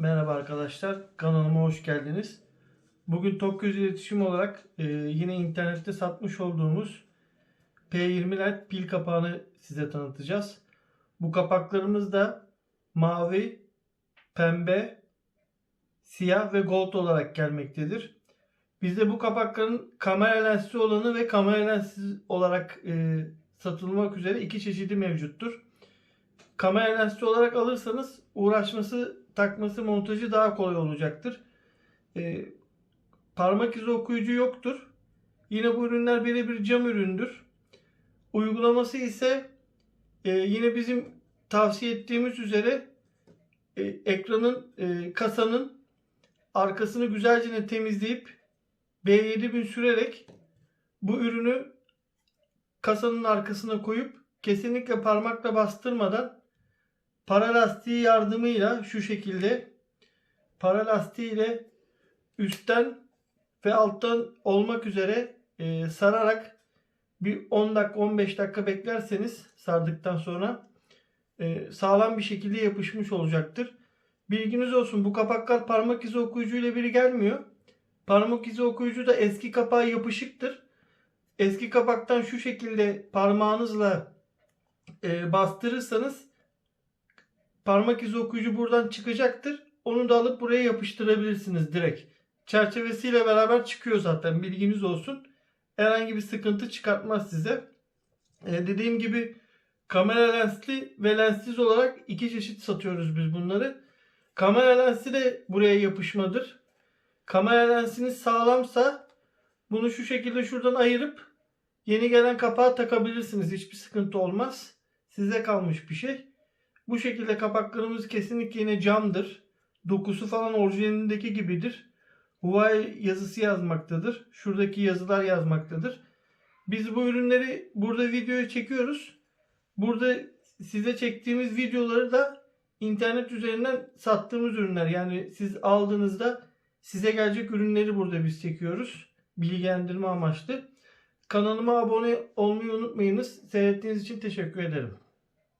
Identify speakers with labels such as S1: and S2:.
S1: Merhaba arkadaşlar, kanalıma hoş geldiniz. Bugün Tokyoz İletişim olarak e, yine internette satmış olduğumuz P20 Lite pil kapağını size tanıtacağız. Bu kapaklarımız da mavi, pembe, siyah ve gold olarak gelmektedir. Bizde bu kapakların kamera lensli olanı ve kamera lenssiz olarak e, satılmak üzere iki çeşidi mevcuttur. Kamera lensli olarak alırsanız uğraşması, takması, montajı daha kolay olacaktır. Ee, parmak izi okuyucu yoktur. Yine bu ürünler birebir cam üründür. Uygulaması ise e, yine bizim tavsiye ettiğimiz üzere e, ekranın, e, kasanın arkasını güzelce temizleyip B7000 sürerek bu ürünü kasanın arkasına koyup kesinlikle parmakla bastırmadan para lastiği yardımıyla şu şekilde para lastiği ile üstten ve alttan olmak üzere e, sararak bir 10 dakika 15 dakika beklerseniz sardıktan sonra e, sağlam bir şekilde yapışmış olacaktır. Bilginiz olsun bu kapaklar parmak izi okuyucu ile biri gelmiyor. Parmak izi okuyucu da eski kapağı yapışıktır. Eski kapaktan şu şekilde parmağınızla e, bastırırsanız parmak izi okuyucu buradan çıkacaktır. Onu da alıp buraya yapıştırabilirsiniz direkt. Çerçevesiyle beraber çıkıyor zaten bilginiz olsun. Herhangi bir sıkıntı çıkartmaz size. Ee, dediğim gibi kamera lensli ve lenssiz olarak iki çeşit satıyoruz biz bunları. Kamera lensi de buraya yapışmadır. Kamera lensiniz sağlamsa bunu şu şekilde şuradan ayırıp yeni gelen kapağa takabilirsiniz. Hiçbir sıkıntı olmaz. Size kalmış bir şey. Bu şekilde kapaklarımız kesinlikle yine camdır. Dokusu falan orijinalindeki gibidir. Huawei yazısı yazmaktadır. Şuradaki yazılar yazmaktadır. Biz bu ürünleri burada videoya çekiyoruz. Burada size çektiğimiz videoları da internet üzerinden sattığımız ürünler. Yani siz aldığınızda size gelecek ürünleri burada biz çekiyoruz. Bilgilendirme amaçlı. Kanalıma abone olmayı unutmayınız. Seyrettiğiniz için teşekkür ederim.